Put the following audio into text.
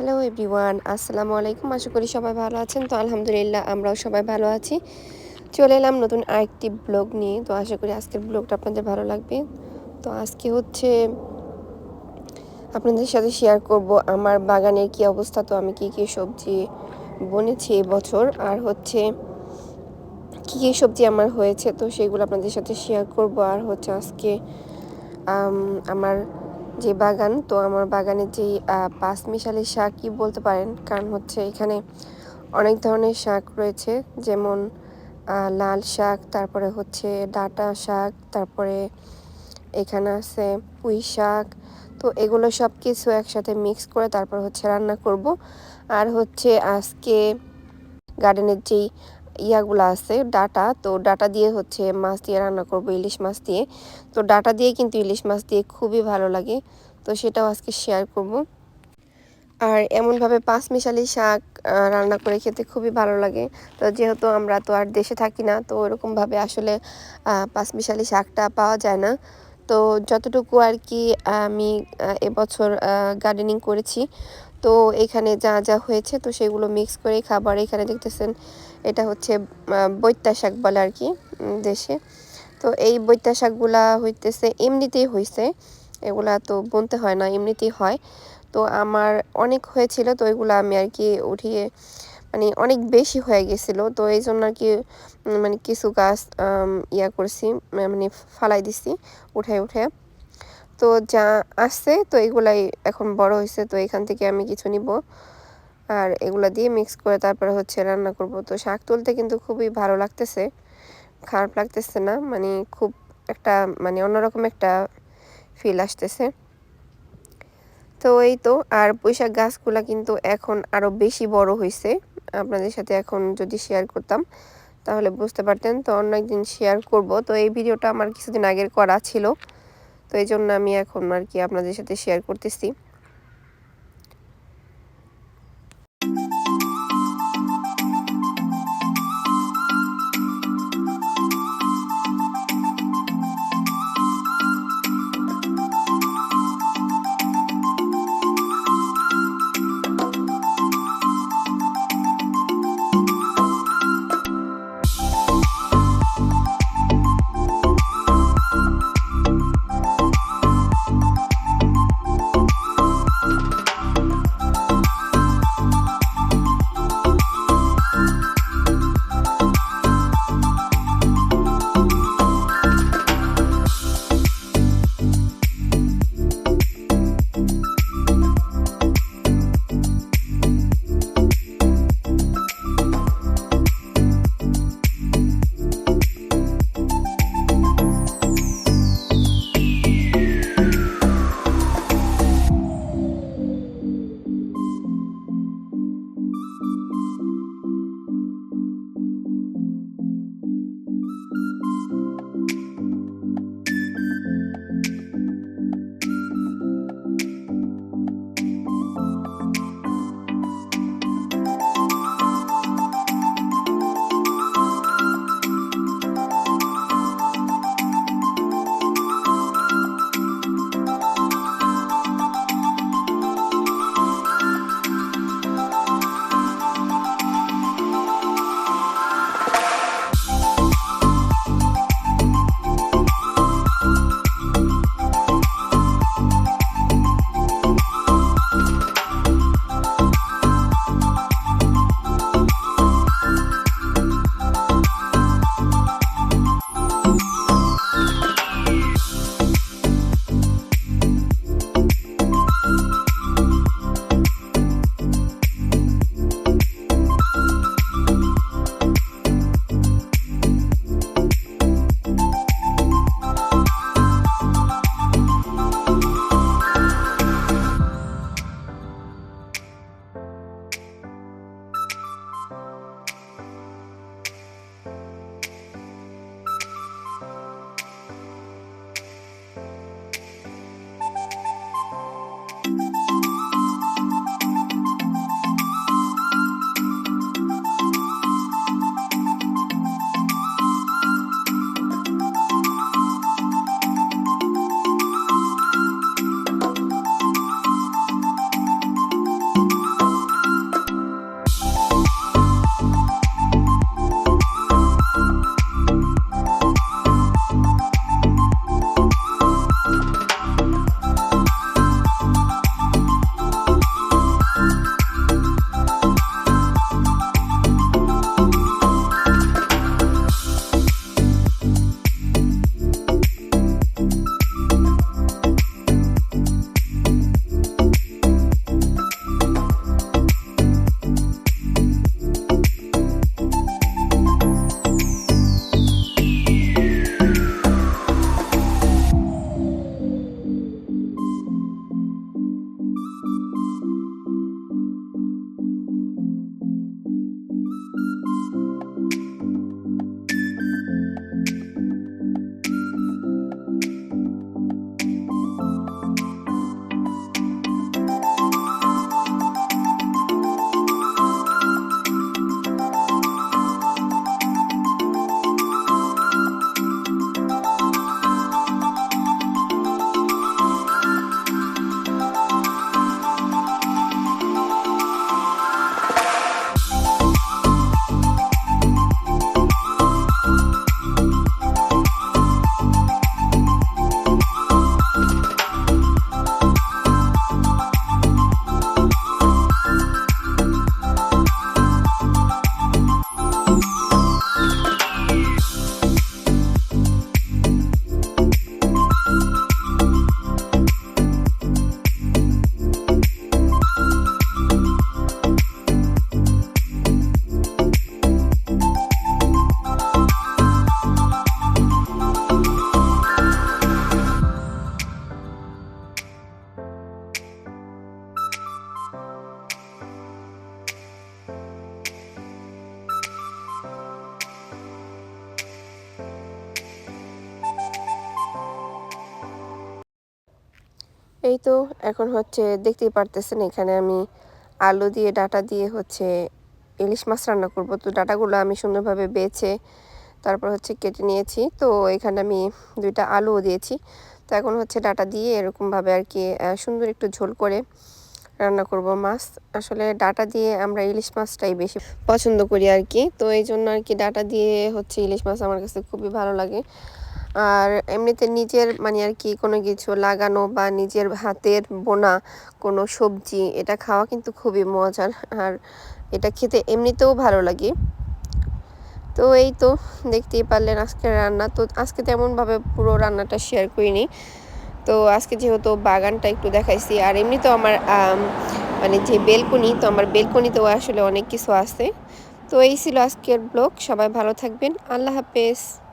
Hello everyone আসসালামু আলাইকুম। আশা করি সবাই ভালো আছেন। তো আলহামদুলিল্লাহ, আমরাও সবাই ভালো আছি। চলে এলাম নতুন আরেকটি ব্লগ নিয়ে। তো আশা করি আজকের ব্লগটা আপনাদের ভালো লাগবে। তো আজকে হচ্ছে আপনাদের সাথে শেয়ার করব আমার বাগানের কি অবস্থা। তো আমি কি কি সবজি বনেছি বছর। আর হচ্ছে কি কি সবজি আমার হয়েছে। তো সেগুলো আপনাদের সাথে শেয়ার করব। আর হচ্ছে আজকে আমার যে বাগান, তো আমার বাগানে যেই পাঁচ মিশালি শাকই বলতে পারেন? কারণ হচ্ছে এখানে অনেক ধরনের শাক রয়েছে। যেমন লাল শাক, তারপরে হচ্ছে ডাটা শাক, তারপরে এখানে আছে পুঁই শাক। তো এগুলো সব কিছু একসাথে মিক্স করে তারপর হচ্ছে রান্না করব। আর হচ্ছে আজকে গার্ডেনের যেই ইয়াগুলো আছে, ডাটা। তো ডাটা দিয়ে হচ্ছে মাছ দিয়ে রান্না করব, ইলিশ মাছ দিয়ে। তো ডাটা দিয়ে কিন্তু ইলিশ মাছ দিয়ে খুবই ভালো লাগে। তো সেটাও আজকে শেয়ার করব। আর এমনভাবে পাঁচ মিশালি শাক রান্না করে খেতে খুবই ভালো লাগে। তো যেহেতু আমরা তো আর দেশে থাকি না, তো ওরকমভাবে আসলে পাঁচ মিশালি শাকটা পাওয়া যায় না। তো যতটুকু আর কি আমি এবছর গার্ডেনিং করেছি। তো এখানে যা যা হয়েছে, তো সেগুলো মিক্স করে খাবার এখানে দেখতেছেন, এটা হচ্ছে বৈত্যা শাক বলে আর কি দেশে। তো এই বৈত্যা শাকগুলা হইতেছে, এমনিতেই হয়েছে এগুলা তো বলতে হয় না, এমনিতেই হয়। তো আমার অনেক হয়েছিল, তো এগুলো আমি আর কি উঠিয়ে মানে অনেক বেশি হয়ে গেছিল, তো এই জন্য আর কি মানে কিছু গাছ ইয়া করছি মানে ফালাই দিছি, উঠে উঠে। তো যা আসছে, তো এগুলাই এখন বড় হয়েছে তো এখান থেকে আমি কিছু নিব। আর এগুলা দিয়ে মিক্স করে তারপরে হচ্ছে রান্না করব। তো শাক তুলতে কিন্তু খুবই ভালো লাগতেছে, খারাপ লাগতেছে না মানে খুব একটা মানে অন্যরকম একটা ফিল আসতেছে। তো এই তো, আর বৈশাখ গাছগুলা কিন্তু এখন আরও বেশি বড় হয়েছে আপনাদের সাথে এখন যদি শেয়ার করতাম, তাহলে বুঝতে পারতেন। তো অন্য একদিন শেয়ার করব। তো এই ভিডিওটা আমার কিছুদিন আগের করা ছিল। তো এই জন্য আমি এখন আর কি আপনাদের সাথে শেয়ার করতেছি। এই তো, এখন হচ্ছে দেখতেই পারতেছেন এখানে আমি আলু দিয়ে, ডাটা দিয়ে হচ্ছে ইলিশ মাছ রান্না করব। তো ডাটাগুলো আমি সুন্দরভাবে বেছে তারপর হচ্ছে কেটে নিয়েছি। তো এখানে আমি দুইটা আলুও দিয়েছি। তো এখন হচ্ছে ডাটা দিয়ে এরকমভাবে আর কি সুন্দর একটু ঝোল করে রান্না করব মাছ। আসলে ডাটা দিয়ে আমরা ইলিশ মাছটাই বেশি পছন্দ করি আর কি। তো এই জন্য আর কি ডাটা দিয়ে হচ্ছে ইলিশ মাছ আমার কাছে খুবই ভালো লাগে। আর এমনিতে নিজের মানে আর কি কোনো কিছু লাগানো বা নিজের হাতের বোনা কোনো সবজি, এটা খাওয়া কিন্তু খুবই মজার। আর এটা খেতে এমনিতেও ভালো লাগে। তো এই তো, দেখতেই পারলেন আজকের রান্না। তো আজকে তেমনভাবে পুরো রান্নাটা শেয়ার করিনি। তো আজকে যেহেতু বাগানটা একটু দেখাইছি, আর এমনিতেও আমার মানে যে বেলকনি, তো আমার বেলকনিতেও আসলে অনেক কিছু আছে। তো এই ছিল আজকের ব্লগ, সবাই ভালো থাকবেন। আল্লাহ হাফেজ।